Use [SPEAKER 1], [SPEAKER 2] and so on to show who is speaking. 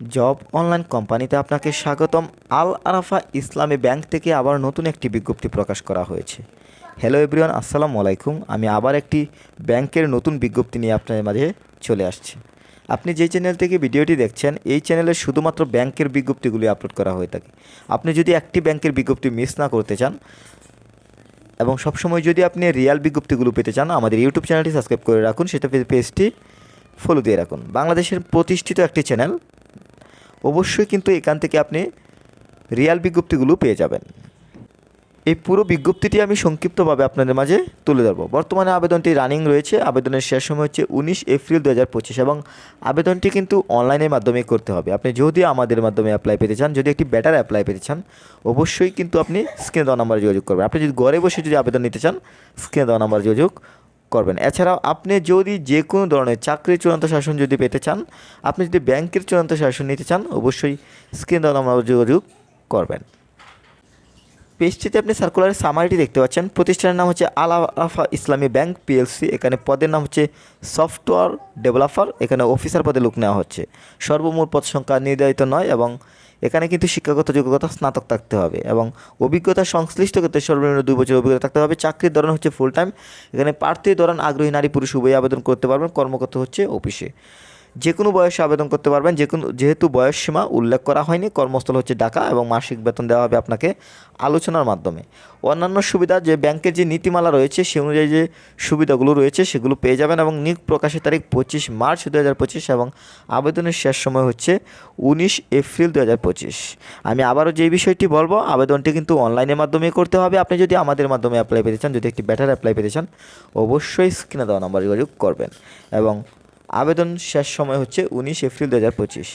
[SPEAKER 1] Job online কোম্পানিতে আপনাকে স্বাগতম। আল আরাফা ইসলামী ব্যাংক থেকে আবার নতুন একটি বিজ্ঞপ্তি প্রকাশ করা হয়েছে। হ্যালো এভরিওয়ান, আসসালামু আলাইকুম। আমি আবার একটি ব্যাংকের নতুন বিজ্ঞপ্তি নিয়ে আপনাদের মাঝে চলে আসছি। আপনি যে চ্যানেল থেকে ভিডিওটি দেখছেন, এই চ্যানেলে শুধুমাত্র ব্যাংকের বিজ্ঞপ্তিগুলি আপলোড করা হয়ে থাকে। আপনি যদি একটি ব্যাংকের বিজ্ঞপ্তি মিস না করতে চান এবং সবসময় যদি আপনি রিয়াল বিজ্ঞপ্তিগুলো পেতে চান, আমাদের ইউটিউব চ্যানেলটি সাবস্ক্রাইব করে রাখুন। সেটা পেজটি ফলো দিয়ে রাখুন। বাংলাদেশের প্রতিষ্ঠিত একটি চ্যানেল অবশ্যই কিন্তু এখান থেকে আপনি রিয়াল বিজ্ঞপ্তিগুলো পেয়ে যাবেন। এই পুরো বিজ্ঞপ্তিটি আমি সংক্ষিপ্তভাবে আপনাদের মাঝে তুলে ধরবো। বর্তমানে আবেদনটি রানিং রয়েছে। আবেদনের শেষ সময় হচ্ছে উনিশ এপ্রিল দু হাজার পঁচিশ এবং আবেদনটি কিন্তু অনলাইনের মাধ্যমে করতে হবে। আপনি যদি আমাদের মাধ্যমে অ্যাপ্লাই পেতে চান, যদি একটি বেটার অ্যাপ্লাই পেতে চান, অবশ্যই কিন্তু আপনি স্ক্রিনে দেওয়া নাম্বারে যোগাযোগ করবেন। আপনি যদি ঘরে বসে যদি আবেদন নিতে চান, স্ক্রিনে দেওয়া নাম্বারে যোগাযোগ করবেন। এছাড়াও আপনি যদি যে কোনো ধরনের চাকরির চূড়ান্ত শাসন যদি পেতে চান, আপনি যদি ব্যাংকের চূড়ান্ত শাসন নিতে চান, অবশ্যই স্ক্রিন দ্বারা আমরা যোগাযোগ করবেন। পেজটিতে আপনি সার্কুলারের সামারিটি দেখতে পাচ্ছেন। প্রতিষ্ঠানের নাম হচ্ছে আল আফা ইসলামী ব্যাংক পিএলসি। এখানে পদের নাম হচ্ছে সফটওয়্যার ডেভেলপার। এখানে অফিসার পদে লোক নেওয়া হচ্ছে। সর্বমোট পদ সংখ্যা নির্ধারিত নয় এবং এখানে কিন্তু শিক্ষাগত যোগ্যতা স্নাতক থাকতে হবে এবং অভিজ্ঞতা সংশ্লিষ্ট ক্ষেত্রে সর্বনিম্ন দুই বছর অভিজ্ঞতা থাকতে হবে। চাকরির ধরন হচ্ছে ফুল টাইম এখানে প্রার্থীর ধরন আগ্রহী নারী পুরুষ উভয় আবেদন করতে পারবেন। কর্মকর্তা হচ্ছে অফিসে যে কোনো বয়সে আবেদন করতে পারবেন, যে কোনো যেহেতু বয়স সীমা উল্লেখ করা হয়নি, কর্মস্থল হচ্ছে ঢাকা এবং মাসিক বেতন দেওয়া হবে আপনাকে আলোচনার মাধ্যমে। অন্যান্য সুবিধা, যে ব্যাংকের যে নীতিমালা রয়েছে, সে অনুযায়ী যে সুবিধাগুলো রয়েছে, সেগুলো পেয়ে যাবেন এবং নিয়োগ প্রকাশের তারিখ পঁচিশ মার্চ দু হাজার পঁচিশ এবং আবেদনের শেষ সময় হচ্ছে উনিশ এপ্রিল দু হাজার পঁচিশ। আমি আবারও যে বিষয়টি বলব, আবেদনটি কিন্তু অনলাইনের মাধ্যমে করতে হবে। আপনি যদি আমাদের মাধ্যমে অ্যাপ্লাই পেতে চান, যদি একটি বেটার অ্যাপ্লাই পেতে চান, অবশ্যই স্ক্রিনে দেওয়া নাম্বার যোগাযোগ করবেন এবং আবেদন শেষ সময় হচ্ছে উনিশ এপ্রিল দু হাজার পঁচিশ।